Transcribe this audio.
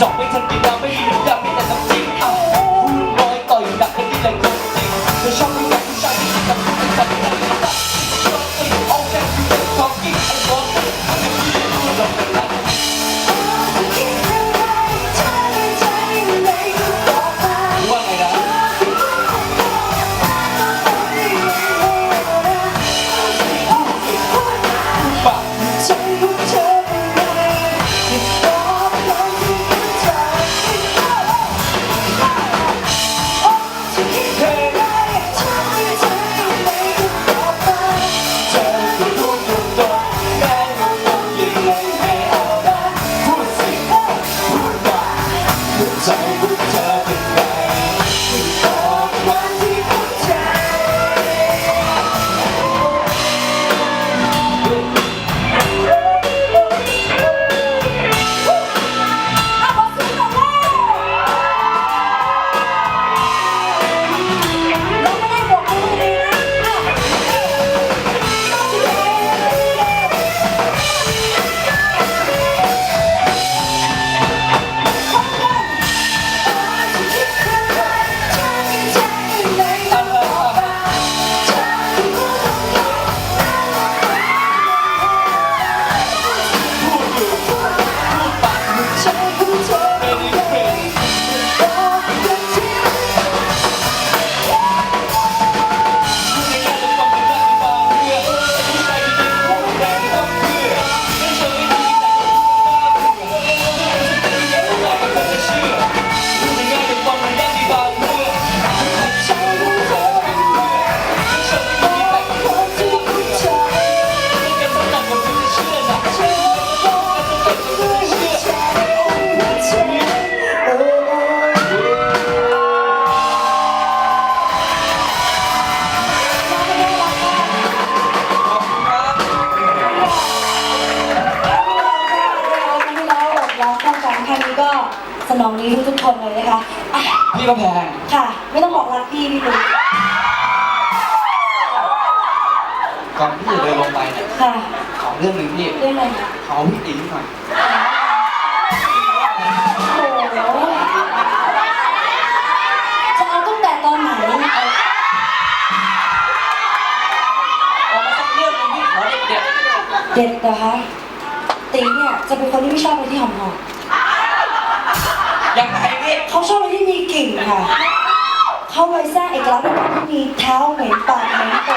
จอกไม่ทันเวลาไม่มีหรือดัไม่แต่ตำจริงอะพูดน้อยต่อยหนักและนี่แหละคนจริงเธอชอบผู้หญิงผู้ชายที่ติดกับผู้ชานที่ติดกับชอบติดนอาแค่ที่เป็นทอกกิ้งนอ้บอสทำให้ผู้หญิงรู้นราเป็นรักว่าไงนะปะ ใจของเธอ นองนี้ทุกๆคนเลยนะคะอะพี่ก็แพงค่ะ ไม่ต้องบอกรักพี่พี่รู้ก่อนที่จะเดินลงไปเนี่ยค่ะขอเรื่องหนึ่งพี่เรื่องอะไรคะขอพี่ติ๋งหน่อยโอ้โหจะเอาตั้งแต่ตอนไหนขอมาสักเรื่องหนึงพี่ขอเด็ดเด็ดเหรอคะตีเนี่ยจะเป็นคนที่ไม่ชอบอะไรที่หอมๆยังไงพี่ๆ เขาชอบอะไรที่มีกลิ่นค่ะ เขาเลยสร้างเอกลักษณ์ด้วยการที่มีเท้าเหม็นปากเหม็นต